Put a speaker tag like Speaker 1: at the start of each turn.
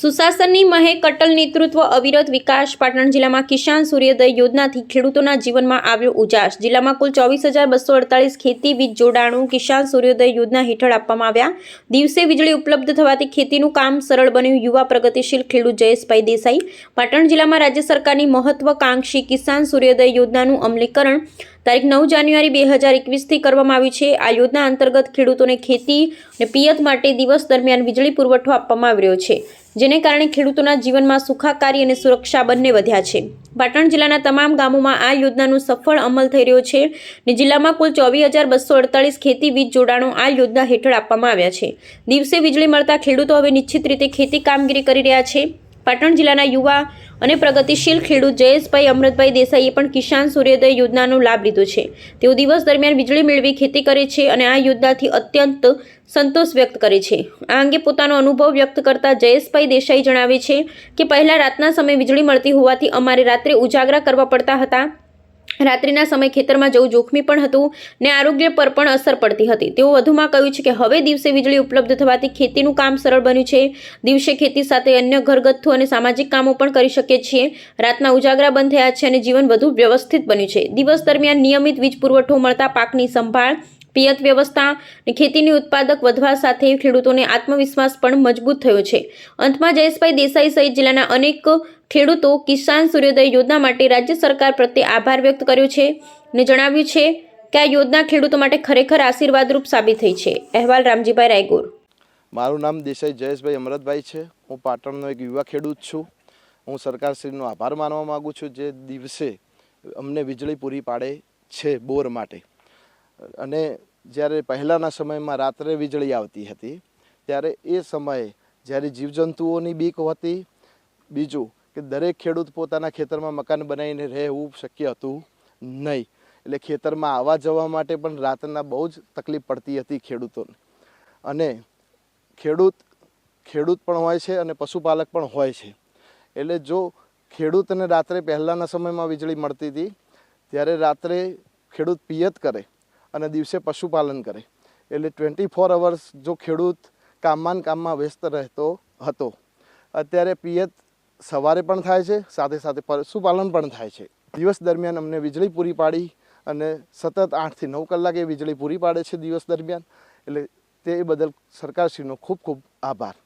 Speaker 1: સુશાસનની મહે cattle નેતૃત્વ અવિરત વિકાસ પાટણ જિલ્લામાં કિસાન સૂર્યોદય યોજનાથી ખેડૂતોના જીવનમાં આવ્યો ઉજાસ. જિલ્લામાં કુલ ચોવીસ હજાર બસો અડતાલીસ ખેતી વીજ જોડાણું કિસાન સૂર્યોદય યોજના હેઠળ આપવામાં આવ્યા. દિવસે વીજળી ઉપલબ્ધ થવાથી ખેતીનું કામ સરળ બન્યું. યુવા પ્રગતિશીલ ખેડૂત જયેશભાઈ દેસાઈ. પાટણ જિલ્લામાં રાજ્ય સરકારની મહત્વકાંક્ષી કિસાન સૂર્યોદય યોજનાનું અમલીકરણ તારીખ નવ જાન્યુઆરી બે હજાર એકવીસથી કરવામાં આવી છે. આ યોજના અંતર્ગત ખેડૂતોને ખેતી અને પિયત માટે દિવસ દરમિયાન વીજળી પુરવઠો આપવામાં આવી રહ્યો છે, જેને કારણે ખેડૂતોના જીવનમાં સુખાકારી અને સુરક્ષા બંને વધ્યા છે. પાટણ જિલ્લાના તમામ ગામોમાં આ યોજનાનું સફળ અમલ થઈ રહ્યો છે અને જિલ્લામાં કુલ ચોવીસ હજાર બસો અડતાલીસ ખેતી વીજ જોડાણો આ યોજના હેઠળ આપવામાં આવ્યા છે. દિવસે વીજળી મળતા ખેડૂતો હવે નિશ્ચિત રીતે ખેતી કામગીરી કરી રહ્યા છે. પાટણ જિલ્લાના યુવા અને પ્રગતિશીલ ખેડૂત જયેશભાઈ અમૃતભાઈ દેસાઈએ પણ કિસાન સૂર્યોદય યોજનાનો લાભ લીધો છે. તેઓ દિવસ દરમિયાન વીજળી મેળવી ખેતી કરે છે અને આ યોજનાથી અત્યંત સંતોષ વ્યક્ત કરે છે. આ અંગે પોતાનો અનુભવ વ્યક્ત કરતા જયેશભાઈ દેસાઈ જણાવે છે કે, પહેલા રાતના સમયે વીજળી મળતી હોવાથી અમારે રાત્રે ઉજાગરા કરવા પડતા હતા. રાત્રિના સમય ખેતરમાં જવું જોખમી પણ હતું ને આરોગ્ય પર પણ અસર પડતી હતી. તેઓ વધુમાં કહ્યું છે કે હવે દિવસે વીજળી ઉપલબ્ધ થવાથી ખેતીનું કામ સરળ બન્યું છે. દિવસે ખેતી સાથે અન્ય ઘરગથ્થુ અને સામાજિક કામો પણ કરી શકીએ છીએ. રાતના ઉજાગરા બંધ થયા છે અને જીવન વધુ વ્યવસ્થિત બન્યું છે. દિવસ દરમિયાન નિયમિત વીજ પુરવઠો મળતા પાકની સંભાળ, પિયત વ્યવસ્થા અને ખેતીની ઉત્પાદક વધવા સાથે ખેડૂતોને આત્મવિશ્વાસ પણ મજબૂત થયો છે. અંતમાં જયેશભાઈ દેસાઈ સહિત જિલ્લાના અનેક ખેડૂતો કિસાન સૂર્યોદય યોજના માટે રાજ્ય સરકાર પ્રત્યે આભાર વ્યક્ત કર્યો છે અને જણાવ્યું છે કે આ યોજના ખેડૂતો માટે ખરેખર આશીર્વાદરૂપ સાબિત થઈ છે. અહેવાલ રામજીભાઈ રાયગોર.
Speaker 2: મારું નામ દેસાઈ જયેશભાઈ અમરતભાઈ છે. હું પાટણનો એક યુવા ખેડૂત છું. હું સરકારશ્રીનો આભાર માનવા માગું છું જે દિવસે અમને વીજળી પૂરી પાડે છે બોર માટે. અને જ્યારે પહેલાંના સમયમાં રાત્રે વીજળી આવતી હતી, ત્યારે એ સમયે જ્યારે જીવજંતુઓની બીક હતી, બીજું કે દરેક ખેડૂત પોતાના ખેતરમાં મકાન બનાવીને રહેવું શક્ય હતું નહીં. એટલે ખેતરમાં આવવા જવા માટે પણ રાતના બહુ જ તકલીફ પડતી હતી ખેડૂતોને. અને ખેડૂત ખેડૂત પણ હોય છે અને પશુપાલક પણ હોય છે. એટલે જો ખેડૂતને રાત્રે પહેલાંના સમયમાં વીજળી મળતી હતી, ત્યારે રાત્રે ખેડૂત પિયત કરે અને દિવસે પશુપાલન કરે. એટલે ટ્વેન્ટી ફોર અવર્સ જો ખેડૂત કામમાં કામમાં વ્યસ્ત રહેતો હતો, અત્યારે પિયત સવારે પણ થાય છે, સાથે સાથે પશુપાલન પણ થાય છે. દિવસ દરમિયાન અમને વીજળી પૂરી પાડી અને સતત આઠથી નવ કલાકે વીજળી પૂરી પાડે છે દિવસ દરમિયાન. એટલે તે બદલ સરકારશ્રીનો ખૂબ ખૂબ આભાર.